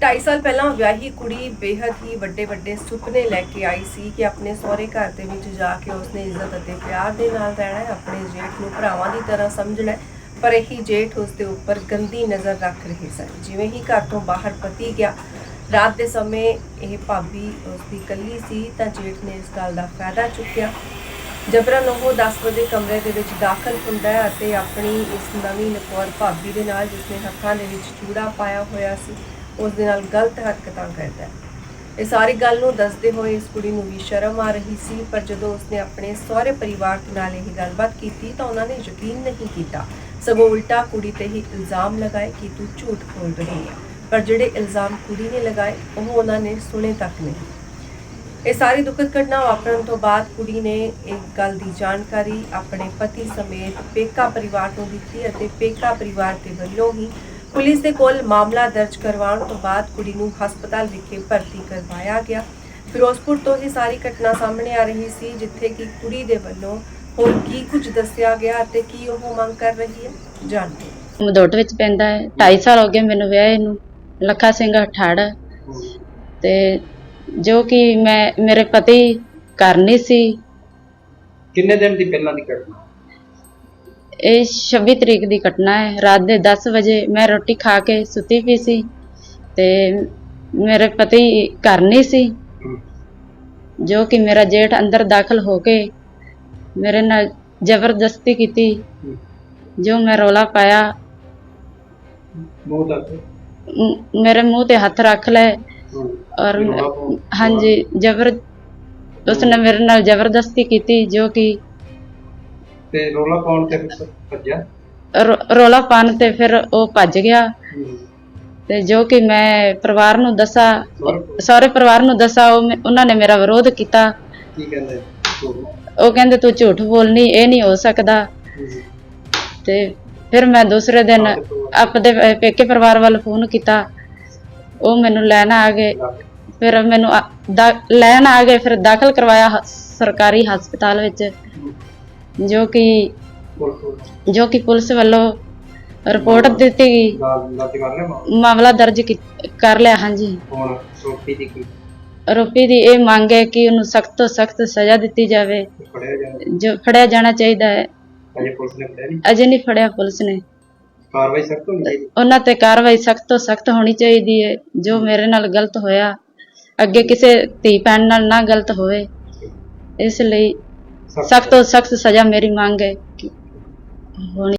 ਢਾਈ ਸਾਲ ਪਹਿਲਾਂ ਵਿਆਹੀ ਕੁੜੀ ਬੇਹੱਦ ਹੀ ਵੱਡੇ ਵੱਡੇ ਸੁਪਨੇ ਲੈ ਕੇ ਆਈ ਸੀ ਕਿ ਆਪਣੇ ਸਹੁਰੇ ਘਰ ਦੇ ਵਿੱਚ ਜਾ ਕੇ ਉਸਨੇ ਇੱਜ਼ਤ ਅਤੇ ਪਿਆਰ ਦੇ ਨਾਲ ਰਹਿਣਾ ਹੈ, ਆਪਣੇ ਜੇਠ ਨੂੰ ਭਰਾਵਾਂ ਦੀ ਤਰ੍ਹਾਂ ਸਮਝਣਾ ਹੈ, ਪਰ ਇਹੀ ਜੇਠ ਉਸ ਦੇ ਉੱਪਰ ਗੰਦੀ ਨਜ਼ਰ ਰੱਖ ਰਹੇ ਸਨ। ਜਿਵੇਂ ਹੀ ਘਰ ਤੋਂ ਬਾਹਰ ਪਤੀ ਗਿਆ, ਰਾਤ ਦੇ ਸਮੇਂ ਇਹ ਭਾਬੀ ਉਸ ਦੀ ਇਕੱਲੀ ਸੀ ਤਾਂ ਜੇਠ ਨੇ ਇਸ ਗੱਲ ਦਾ ਫਾਇਦਾ ਚੁੱਕਿਆ। ਜਬਰਨ ਉਹ 10 ਵਜੇ ਕਮਰੇ ਦੇ ਵਿੱਚ ਦਾਖਲ ਹੁੰਦਾ ਹੈ ਅਤੇ ਆਪਣੀ ਇਸ ਨਵੀਂ ਨਕੌਰ ਭਾਬੀ ਦੇ ਨਾਲ ਜਿਸਨੇ ਹੱਥਾਂ ਦੇ ਵਿੱਚ ਚੂੜਾ ਪਾਇਆ ਹੋਇਆ ਸੀ ਉਸ ਦੇ ਨਾਲ ਗਲਤ ਹਰਕਤਾਂ ਕਰਦਾ ਹੈ। ਇਹ ਸਾਰੀ ਗੱਲ ਨੂੰ ਦੱਸਦੇ ਹੋਏ ਇਸ ਕੁੜੀ ਨੂੰ ਵੀ ਸ਼ਰਮ ਆ ਰਹੀ ਸੀ, ਪਰ ਜਦੋਂ ਉਸਨੇ ਆਪਣੇ ਸਹੁਰੇ ਪਰਿਵਾਰ ਨਾਲ ਇਹ ਗੱਲਬਾਤ ਕੀਤੀ ਤਾਂ ਉਹਨਾਂ ਨੇ ਯਕੀਨ ਨਹੀਂ ਕੀਤਾ। ਸਗੋਂ ਉਲਟਾ ਕੁੜੀ ਤੇ ਹੀ ਇਲਜ਼ਾਮ ਲਗਾਏ ਕਿ ਤੂੰ ਝੂਠ ਬੋਲ ਰਹੀ ਹੈ। ਪਰ ਜਿਹੜੇ ਇਲਜ਼ਾਮ ਕੁੜੀ ਨੇ ਲਗਾਏ, ਉਹ ਉਹਨਾਂ ਨੇ ਸੁਣੇ ਤੱਕ ਨਹੀਂ। ਇਹ ਸਾਰੀ ਦੁਖਦ ਘਟਨਾ ਵਾਪਰਨ ਤੋਂ ਬਾਅਦ ਕੁੜੀ ਨੇ ਇੱਕ ਗੱਲ ਦੀ ਜਾਣਕਾਰੀ ਆਪਣੇ ਪਤੀ ਸਮੇਤ ਪੇਕਾ ਪਰਿਵਾਰ ਨੂੰ ਦਿੱਤੀ ਅਤੇ ਪੇਕਾ ਪਰਿਵਾਰ ਦੇ ਵੱਲੋਂ ਹੀ ਪੁਲਿਸ ਦੇ ਕੋਲ ਮਾਮਲਾ ਦਰਜ ਕਰਵਾਉਣ ਤੋਂ ਬਾਅਦ ਕੁੜੀ ਨੂੰ ਹਸਪਤਾਲ ਵਿਖੇ ਭਰਤੀ ਕਰਵਾਇਆ ਗਿਆ। ਫਿਰੋਜ਼ਪੁਰ ਤੋਂ ਹੀ ਸਾਰੀ ਘਟਨਾ ਸਾਹਮਣੇ ਆ ਰਹੀ ਸੀ ਜਿੱਥੇ ਕਿ ਕੁੜੀ ਦੇ ਵੱਲੋਂ ਹੋਰ ਕੀ ਕੁਝ ਦੱਸਿਆ ਗਿਆ ਅਤੇ ਕੀ ਉਹ ਮੰਗ ਕਰ ਰਹੀ ਹੈ? ਜਾਣਦੇ ਹਾਂ। ਮਦੋਟ ਵਿੱਚ ਪੈਂਦਾ ਹੈ। 2.5 ਸਾਲ ਹੋ ਗਏ ਮੈਨੂੰ ਵਿਆਹੇ ਨੂੰ ਲੱਖਾ ਸਿੰਘ ਠਾੜ ਤੇ ਜੋ ਕਿ ਮੈਂ ਮੇਰੇ ਪਤੀ ਘਰ ਨਹੀਂ ਸੀ। ਕਿੰਨੇ ਦਿਨ ਦੀ ਪਹਿਲਾਂ ਦੀ ਘਟਨਾ? ਇਹ 26 ਤਰੀਕ ਦੀ ਘਟਨਾ ਹੈ। ਰਾਤ ਦੇ 10 ਵਜੇ ਮੈਂ ਰੋਟੀ ਖਾ ਕੇ ਸੁੱਤੀ ਪਈ ਸੀ ਤੇ ਮੇਰੇ ਪਤੀ ਘਰ ਨਹੀਂ ਸੀ ਜੋ ਕਿ ਮੇਰਾ ਜੇਠ ਅੰਦਰ ਦਾਖਲ ਹੋ ਕੇ ਮੇਰੇ ਨਾਲ ਜ਼ਬਰਦਸਤੀ ਕੀਤੀ ਜੋ ਮੈਂ ਰੋਲਾ ਪਾਇਆ। ਤੱਕ? ਮ- ਮੇਰੇ ਮੂੰਹ ਤੇ ਹੱਥ ਰੱਖ ਲਏ ਔਰ ਹਾਂਜੀ ਜ਼ਬਰ ਉਸਨੇ ਮੇਰੇ ਨਾਲ ਜ਼ਬਰਦਸਤੀ ਕੀਤੀ ਜੋ ਕਿ ਤੇ ਰੋਲਾ ਪਾਉਣ ਤੇ ਫਿਰ ਭੱਜਿਆ? ਰੋ- ਰੌਲਾ ਪਾਉਣ ਤੇ ਫਿਰ ਉਹ ਭੱਜ ਗਿਆ। ਤੇ ਜੋ ਕਿ ਮੈਂ ਪਰਿਵਾਰ ਨੂੰ ਦੱਸਾਂ ਸਾਰੇ ਪਰਿਵਾਰ ਨੂੰ ਦੱਸਾਂ ਉਹ ਮੇ- ਉਹਨਾਂ ਨੇ ਮੇਰਾ ਵਿਰੋਧ ਕੀਤਾ। ਕੀ ਕਹਿੰਦੇ? ਉਹ ਕਹਿੰਦੇ ਤੂੰ ਝੂਠ ਬੋਲਨੀ ਇਹ ਨਹੀਂ ਹੋ ਸਕਦਾ। ਤੇ ਫਿਰ ਮੈਂ ਦੂਸਰੇ ਦਿਨ ਆਪਦੇ ਪੇ- ਪੇਕੇ ਪਰਿਵਾਰ ਵੱਲ ਫੋਨ ਕੀਤਾ। ਉਹ ਮੈਨੂੰ ਲੈਣ ਆ ਗਏ। ਫਿਰ ਮੈਨੂੰ ਆ- ਦਾ- ਲੈਣ ਆ ਗਏ ਫਿਰ ਦਾਖਲ ਕਰਵਾਇਆ ਹ- ਸਰਕਾਰੀ ਹਸਪਤਾਲ ਵਿੱਚ। ਜੋ ਕਿ ਜੋ ਕਿ ਪੁਲਿਸ ਵੱਲੋਂ ਰਿਪੋਰਟ ਦਿੱਤੀ ਗਈ। ਮਾਮਲਾ? ਦਰਜ ਕਰ ਲਿਆ ਹਾਂਜੀ। ਹੁਣ ਸੋਫੀ ਦੀ ਕੀ? ਆਰੋਪੀ ਦੀ ਇਹ ਮੰਗ ਹੈ ਕਿ ਉਹਨੂੰ ਸਖਤ ਤੋਂ ਸਖਤ ਸਜ਼ਾ ਦਿੱਤੀ ਜਾਵੇ। ਜੋ ਫੜਿਆ ਜਾਣਾ ਚਾਹੀਦਾ ਹੈ। ਅਜੇ ਪੁਲਿਸ ਨੇ ਫੜਿਆ ਨਹੀਂ? ਅਜੇ ਨਹੀਂ ਫੜਿਆ ਪੁਲਿਸ ਨੇ। ਕਾਰਵਾਈ ਸਖਤ ਹੋਣੀ ਚਾਹੀਦੀ? ਉਹਨਾਂ ਤੇ ਕਾਰਵਾਈ ਸਖਤ ਤੋਂ ਸਖਤ ਹੋਣੀ ਚਾਹੀਦੀ ਹੈ। ਜੋ ਮੇਰੇ ਨਾਲ ਗਲਤ ਹੋਇਆ ਅੱਗੇ ਕਿਸੇ ਧੀ ਭੈਣ ਨਾਲ ਨਾ ਗਲਤ ਹੋਵੇ। ਇਸ ਲਈ ਸਖਤ ਤੋਂ ਸਖਤ ਸਜ਼ਾ ਮੇਰੀ ਮੰਗ ਹੈ ਕਿ ਹੋਣੀ